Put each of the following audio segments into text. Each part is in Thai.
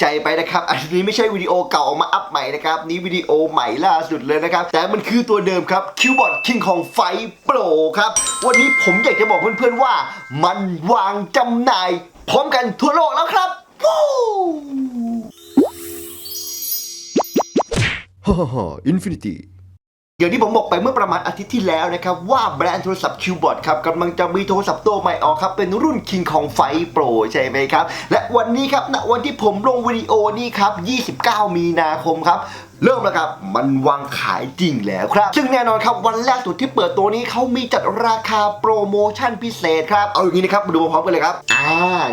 ใจไปนะครับ อันนี้ไม่ใช่วิดีโอเก่าเอามาอัพใหม่นะครับ นี่วิดีโอใหม่ล่าสุดเลยนะครับ แต่มันคือตัวเดิมครับคิวบอร์ดคิงของไฟโปรครับ วันนี้ผมอยากจะบอกเพื่อนๆว่า มันวางจำหน่าย พร้อมกันทั่วโลกแล้วครับวู้ฮ่าฮ่าอินฟินิตี้ อย่างที่ผมบอกไปเมื่อประมาณอาทิตย์ที่แล้วนะครับ ว่าแบรนด์โทรศัพท์ Qbot ครับกำลังจะมีโทรศัพท์ตัวใหม่ออกครับ เป็นรุ่น King Kong Fight Pro ใช่ไหมครับ และวันนี้ครับณวันที่ผมลงวิดีโอนี้ครับ 29 มีนาคมครับ เริ่มแล้วครับ มันวางขายจริงแล้วครับ ซึ่งแน่นอนครับวันแรกสุดที่เปิดตัวนี้เขามีจัดราคาโปรโมชั่นพิเศษครับ เอาอย่างนี้นะครับมาดูพร้อมกันเลยครับ อ่า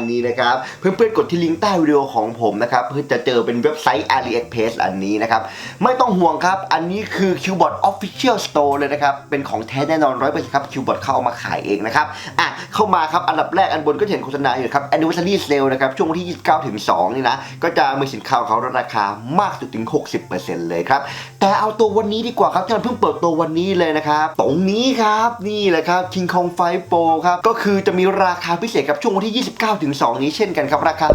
นี่นะครับ เพื่อนๆกดที่ลิงก์ใต้วิดีโอของผมนะครับ เพื่อจะเจอเป็นเว็บไซต์ AliExpress อันนี้นะครับ ไม่ต้องห่วงครับ อันนี้คือ Qbot Official Store เลยนะครับ เป็นของแท้แน่นอนร้อยเปอร์เซ็นต์ครับ Qbot เข้าเอามาขายเองนะครับ อะ เข้ามาครับ อันดับแรกอันบนก็เห็นโฆษณาอยู่ครับ Anniversary Sale นะครับ ช่วงวันที่ 29ถึง2นี่นะ ก็จะมีสินค้าของเขาลดราคามากสุดถึง 60%เลยครับ แต่เอาตัววันนี้ดีกว่าครับที่มันเพิ่งเปิดตัววันนี้เลยนะครับ ตรงนี้ครับนี่แหละครับ King Kong Fire Pro ครับ ก็คือจะมีราคาพิเศษกับช่วงวันที่ 29ถึง2นี้เช่นกันครับ ราคา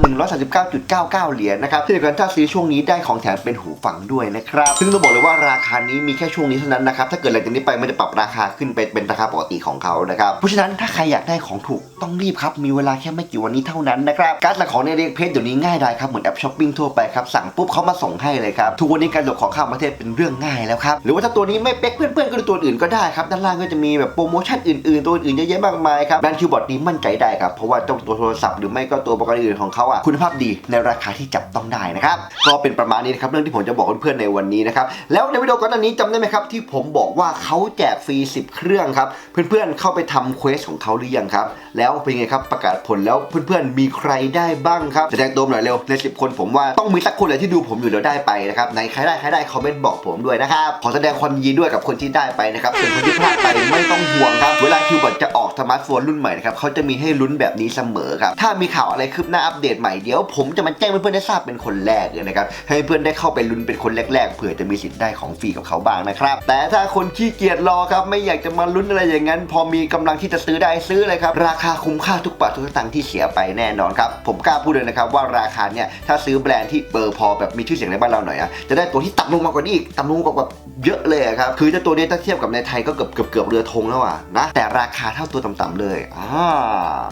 139.99 เหรียญนะครับที่สำคัญถ้าซื้อช่วงนี้ได้ของแถมเป็นหูฟังด้วยนะครับ ซึ่งต้องบอกเลยว่าราคานี้มีแค่ช่วงนี้เท่านั้นนะครับถ้าเกิดหลังจากนี้ไปมันจะปรับราคาขึ้นไปเป็นราคาปกติของเขานะครับเพราะฉะนั้นถ้าใครอยากได้ของถูกต้องรีบครับมีเวลาแค่ไม่กี่วันนี้เท่านั้นนะครับการสั่งของในเรียกเพจเดี๋ยวนี้ง่ายได้ครับเหมือนแอปช้อปปิ้งทั่วไปครับสั่งปุ๊บเขามาส่งให้เลยครับทุกวันนี้การส่งของข้าประเทศเป็นเรื่องง่ายแล้วครับ หรือว่าถ้าตัวนี้ไม่เป๊กเพื่อนๆก็ดูตัวอื่นก็ได้ครับด้านล่างก็จะมีแบบโปรโมชั่นอื่นๆตัวอื่นเยอะแยะมากมายครับแบรนด์คิวบอร์ดนี้มั่นใจได้ครับเพราะว่าเจ้าตัวโทรศัพท์หรือไม่ก็ตัวอุปกรณ์อื่นของเขาอะคุณภาพดีในราคาที่จับต้องได้นะครับก็เป็นประมาณนี้นะครับเรื่องที่ผมจะบอกเพื่อนๆในวันนี้นะครับแล้วในวิดีโอก่อนหน้านี้จำได้ไหมครับที่ผมบอกว่าเขาแจกฟรี 10 เครื่องครับเพื่อนๆเข้าไปทำเควสของเขาหรือยังครับแล้วเป็นไงครับประกาศผลแล้วเพื่อนๆมีใครได้บ้างครับแสดงตัวหน่อยเร็วใน 10 คนผมว่าต้องมีสักคนเลยที่ดูผมอยู่แล้วได้ไปนะครับไหนใครได้ใครได้คอมเมนต์บอกผมด้วยนะครับ ขอแสดงความยินดีด้วยกับคนที่ได้ไปนะครับส่วนคนที่พลาดไปไม่ต้องห่วงครับ เวลาคิวบอทจะออกสมาร์ทโฟนรุ่นใหม่นะครับเขาจะมีให้ลุ้นแบบนี้เสมอครับ ถ้ามีข่าวอะไรคืบหน้าอัปเดตใหม่เดี๋ยวผมจะมาแจ้งให้เพื่อนๆได้ทราบเป็นคนแรกเลยนะครับ ให้เพื่อนได้เข้าไปลุ้นเป็นคนแรกๆเผื่อจะมีสิทธิ์ได้ของฟรีกับเขาบ้างนะครับ แต่ถ้าคนขี้เกียจรอครับไม่อยากจะมาลุ้นอะไรอย่างนั้น พอมีกำลังที่จะซื้อได้ซื้อเลยครับราคาคุ้มค่าทุกบาททุกสตางค์ที่เสียไปแน่นอนครับผมกล้าพูดเลยนะครับว่าราคาเนี่ยถ้าซื้อแบรนด์ที่เบอร์พอแบบมีชื่อเสียงในบ้านเราหน่อยอะจะได้ตัวที่ต่ำลงมากกว่านี้อีกต่ำลงกว่าแบบเยอะเลยครับคือเจ้าตัวนี้ถ้าเทียบกับในไทยก็เกือบเกือบเกือบเรือธงแล้วอะนะแต่ราคาเท่าตัวต่ำๆเลยอ่า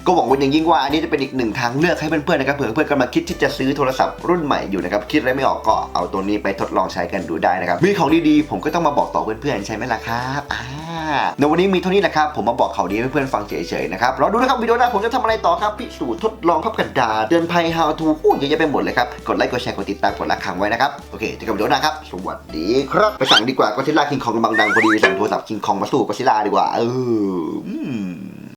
ก็หวังว่าอย่างยิ่งว่าอันนี้จะเป็นอีกหนึ่งทางเลือกให้เพื่อนๆนะครับเผื่อเพื่อนๆกำลังคิดที่จะซื้อโทรศัพท์รุ่นใหม่อยู่นะครับคิดอะไรไม่ออกก็เอาตัวนี้ไปทดลองใช้กันดูได้นะครับมีของดีๆผมก็ต้องมาบอกต่อเพื่อนๆใช่ไหมล่ะครับอ่าในวันนี้มีเท่านี้แหละครับผมมาบอกข่าวดีให้เพื่อนๆฟังเฉยๆนะครับรอดูนะครับวิดีโอหน้าผมจะทำอะไรต่อครับพิสูจน์ทดลองพับกระดาษเตือนภัย how to พูดเยอะแยะไปหมดเลยครับกดไลค์กดแชร์กดติดตามกดละครังไว้นะครับโอเคเจอกันวิดีโอหน้าครับ สวัสดีครับ ไปสั่งดีกว่าก็ซิล่าคิงคองกำลังดังพอดีสั่งโทรศัพท์คิงคองมาสู้ก็ซิล่าดีกว่า เออ